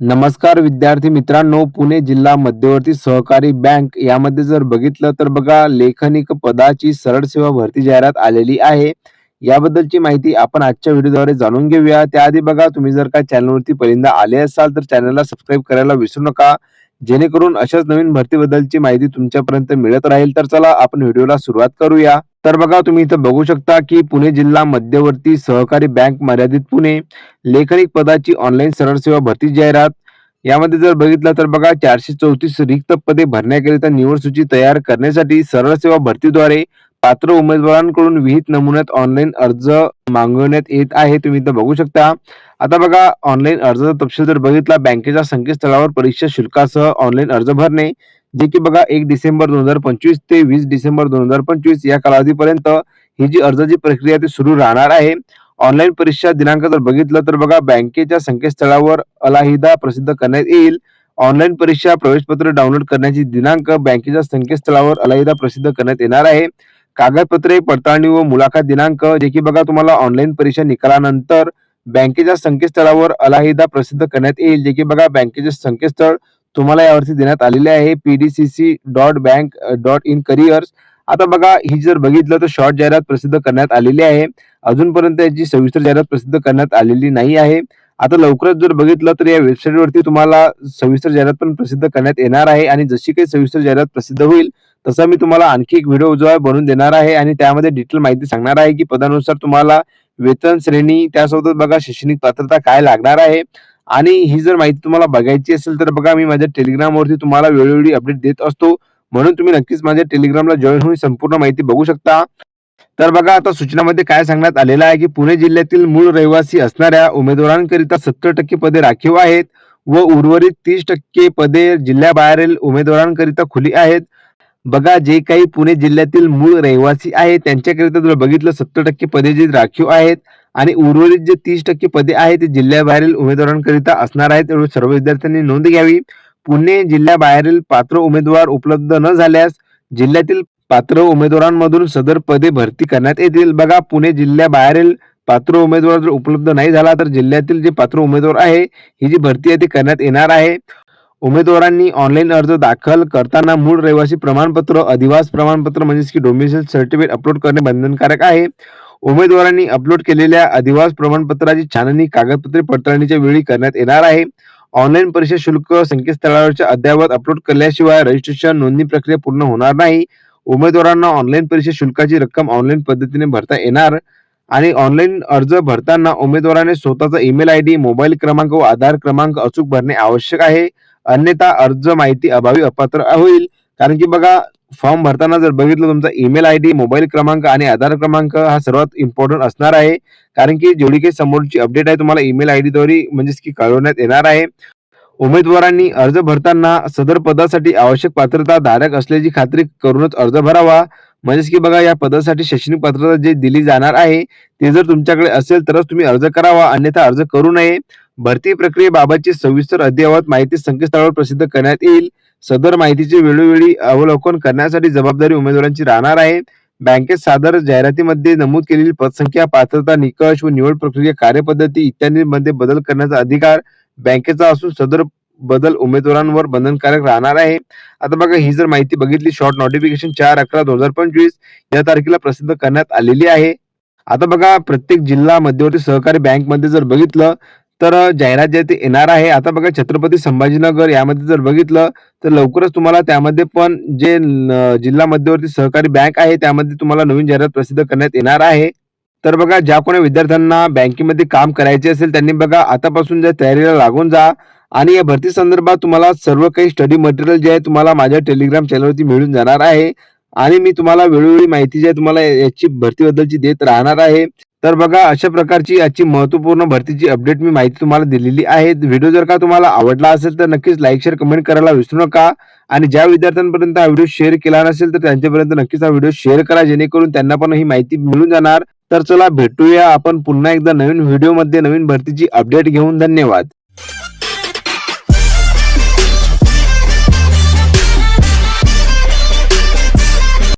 नमस्कार विद्यार्थी मित्रांनो पुणे जिल्हा मध्यवर्ती सहकारी बँक यामध्ये जर बघितलं तर बघा लेखनिक पदाची सरळ सेवा भरती जाहिरात आलेली आहे. याबद्दलची माहिती आपण आजच्या व्हिडिओद्वारे जाणून घेऊया. त्याआधी बघा तुम्ही जर का चॅनलवरती पहिल्यांदा आले असाल तर चॅनलला सबस्क्राईब करायला विसरू नका. जेणेकरून अशाच नवीन भरतीबद्दलची माहिती तुमच्यापर्यंत मिळत राहील. तर चला आपण व्हिडिओला सुरुवात करूया. तर बघा तुम्ही इथं बघू शकता की पुणे जिल्हा मध्यवर्ती सहकारी बँक मर्यादित पुणे. लेखनिक पदाची ऑनलाईन सरळ सेवा भरती जाहिरात. यामध्ये जर बघितलं तर बघा चारशे चौतीस रिक्त पदे भरण्याकरिता निवड सूची तयार करण्यासाठी सरळ सेवा भरतीद्वारे पात्र उमेदवारांकडून विहित नमुन्यात ऑनलाईन अर्ज मागवण्यात येत आहे. तुम्ही इथं बघू शकता. आता बघा ऑनलाईन अर्जाचा तपशील जर बघितला बँकेच्या संकेतस्थळावर परीक्षा शुल्कासह ऑनलाईन अर्ज भरणे जे की बघा एक डिसेंबर दोन हजार पंचवीस ते वीस डिसेंबर दोन हजार पंचवीस या कालावधीपर्यंत ही जी अर्जाची प्रक्रिया ती सुरू राहणार आहे. ऑनलाईन परीक्षा दिनांक जर बघितलं तर बघा बँकेच्या संकेतस्थळावर अलाहिदा प्रसिद्ध करण्यात येईल. ऑनलाईन परीक्षा प्रवेशपत्र डाउनलोड करण्याची दिनांक बँकेच्या संकेतस्थळावर अलाहिदा प्रसिद्ध करण्यात येणार आहे. कागदपत्रे पडताळणी व मुलाखत दिनांक जे की बघा तुम्हाला ऑनलाईन परीक्षा निकालानंतर बँकेच्या संकेतस्थळावर अलाहिदा प्रसिद्ध करण्यात येईल. जे की बघा बँकेचे संकेतस्थळ तुम्हाला यावरती देण्यात आलेले आहे. PDCC dot bank dot in careers आता बघा ही जर बघितलं तर शॉर्ट जाहिरात प्रसिद्ध करण्यात आलेली आहे. अजूनपर्यंत याची सविस्तर जाहिरात प्रसिद्ध करण्यात आलेली नाही आहे. आता लवकरच जर बघितलं तर या वेबसाईटवरती तुम्हाला सविस्तर जाहिरात पण प्रसिद्ध करण्यात येणार आहे. आणि जशी काही सविस्तर जाहिरात प्रसिद्ध होईल तसा मी तुम्हाला आणखी एक व्हिडिओ जो आहे बनवून देणार आहे आणि त्यामध्ये डिटेल माहिती सांगणार आहे की पदानुसार तुम्हाला वेतन श्रेणी त्यासोबत बघा शैक्षणिक पात्रता काय लागणार आहे. आणि ही जर माहिती तुम्हाला बघायची असेल तर बघा मी माझ्या टेलिग्रामवरती तुम्हाला वेळोवेळी अपडेट देत असतो. म्हणून तुम्ही नक्कीच माझ्या टेलिग्रामला जॉईन होऊन संपूर्ण माहिती बघू शकता. तर बघा आता सूचनामध्ये काय सांगण्यात आलेलं आहे की पुणे जिल्ह्यातील मूळ रहिवासी असणाऱ्या उमेदवारांकरिता सत्तर टक्के पदे राखीव आहेत व उर्वरित तीस टक्के पदे जिल्ह्याबाहेरील उमेदवारांकरिता खुली आहेत. बघा जे काही पुणे जिल्ह्यातील मूळ रहिवासी आहेत त्यांच्याकरिता जर बघितलं सत्तर टक्के पदे जी राखीव आहेत आणि उर्वरित जे तीस टक्के पदे आहेत ते जिल्ह्याबाहेरील उमेदवारांकरिता असणार आहेत एवढं सर्व विद्यार्थ्यांनी नोंद घ्यावी. पुणे जिल्ह्याबाहेरील पात्र उमेदवार उपलब्ध न झाल्यास जिल्ह्यातील पात्र उमेदवारांमधून सदर पदे भरती करण्यात येतील. बघा पुणे जिल्ह्याबाहेरील पात्र उमेदवार जर उपलब्ध नाही झाला तर जिल्ह्यातील जे पात्र उमेदवार आहे ही जी भरती आहे ती करण्यात येणार आहे. उमेदवारांनी ऑनलाईन अर्ज दाखल करताना मूळ रहिवासी प्रमाणपत्र अधिवास प्रमाणपत्र म्हणजेच की डोमिसाईल सर्टिफिकेट अपलोड करणे बंधनकारक आहे. उमेदवारांनी अपलोड केलेल्या अधिवास प्रमाणपत्राची छाननी कागदपत्रे पडताळणीच्या वेळी करण्यात येणार आहे. ऑनलाईन परीक्षा शुल्क संकेतस्थळावरच्या अद्ययावत अपलोड केल्याशिवाय रजिस्ट्रेशन नोंदणी प्रक्रिया पूर्ण होणार नाही. उमेदवारांना ऑनलाईन परीक्षा शुल्काची रक्कम ऑनलाईन पद्धतीने भरता येणार आणि ऑनलाईन अर्ज भरताना उमेदवाराने स्वतःचा ईमेल आय डी मोबाईल क्रमांक व आधार क्रमांक अचूक भरणे आवश्यक आहे. अन्यथा अर्ज माहिती अभावी अपात्र होईल. कारण की बघा फॉर्म भरताना जर बघितलं तुमचा ईमेल आय डी मोबाईल क्रमांक आणि आधार क्रमांक हा सर्वात इम्पॉर्टंट असणार आहे. कारण की जेवढी काही समोरची अपडेट आहे तुम्हाला ईमेल आय डी द्वारे म्हणजेच की कळवण्यात येणार आहे. उमेदवारांनी अर्ज भरताना सदर पदासाठी आवश्यक पात्रता धारक असल्याची खात्री करूनच अर्ज भरावा. म्हणजेच की बघा या पदासाठी शैक्षणिक पात्रता जे दिली जाणार आहे ते जर तुमच्याकडे असेल तरच तुम्ही अर्ज करावा अन्यथा अर्ज करू नये. भरती प्रक्रियेबाबतची सविस्तर अद्ययावत माहिती संकेतस्थळावर प्रसिद्ध करण्यात येईल. सदर माहितीचे वेळोवेळी अवलोकन करण्यासाठी जबाबदारी उमेदवारांची राहणार आहे. बँकेत सादर जाहिरातीमध्ये नमूद केलेली पदसंख्या पात्रता निकष व निवड प्रक्रिया कार्यपद्धती इत्यादींमध्ये बदल करण्याचा अधिकार बँकेचा असून सदर बदल उमेदवारांवर बंधनकारक राहणार आहे. आता बघा ही जर माहिती बघितली शॉर्ट नोटिफिकेशन चार अकरा दोन हजार पंचवीस या तारखेला प्रसिद्ध करण्यात आलेली आहे. आता बघा प्रत्येक जिल्हा मध्यवर्ती सहकारी बँकमध्ये जर बघितलं तर जाहिरात जे ते येणार आहे. आता बघा छत्रपती संभाजीनगर यामध्ये जर बघितलं तर लवकरच तुम्हाला त्यामध्ये पण जे जिल्हा मध्यवर्ती सहकारी बँक आहे त्यामध्ये तुम्हाला नवीन जाहिरात प्रसिद्ध करण्यात येणार आहे. तर बघा ज्या कोणी विद्यार्थ्यांना बँकेमध्ये काम करायचे असेल त्यांनी बघा आतापासून ज्या तयारीला लागून जा आणि या भरती संदर्भात तुम्हाला सर्व काही स्टडी मटेरियल जे आहे तुम्हाला माझ्या टेलिग्राम चॅनलवरती मिळून जाणार आहे. आणि मी तुम्हाला वेळोवेळी माहिती जी आहे तुम्हाला याची भरतीबद्दलची देत राहणार आहे. तर बघा अशा प्रकारची याची महत्त्वपूर्ण भरतीची अपडेट मी माहिती तुम्हाला दिलेली आहे. व्हिडिओ जर का तुम्हाला आवडला असेल तर नक्कीच लाईक शेअर कमेंट करायला विसरू नका. आणि ज्या विद्यार्थ्यांपर्यंत हा व्हिडिओ शेअर केला नसेल तर त्यांच्यापर्यंत नक्कीच हा व्हिडिओ शेअर करा जेणेकरून त्यांना पण ही माहिती मिळून जाणार. तर चला भेटूया आपण पुन्हा एकदा नवीन व्हिडिओमध्ये नवीन भरतीची अपडेट घेऊन. धन्यवाद.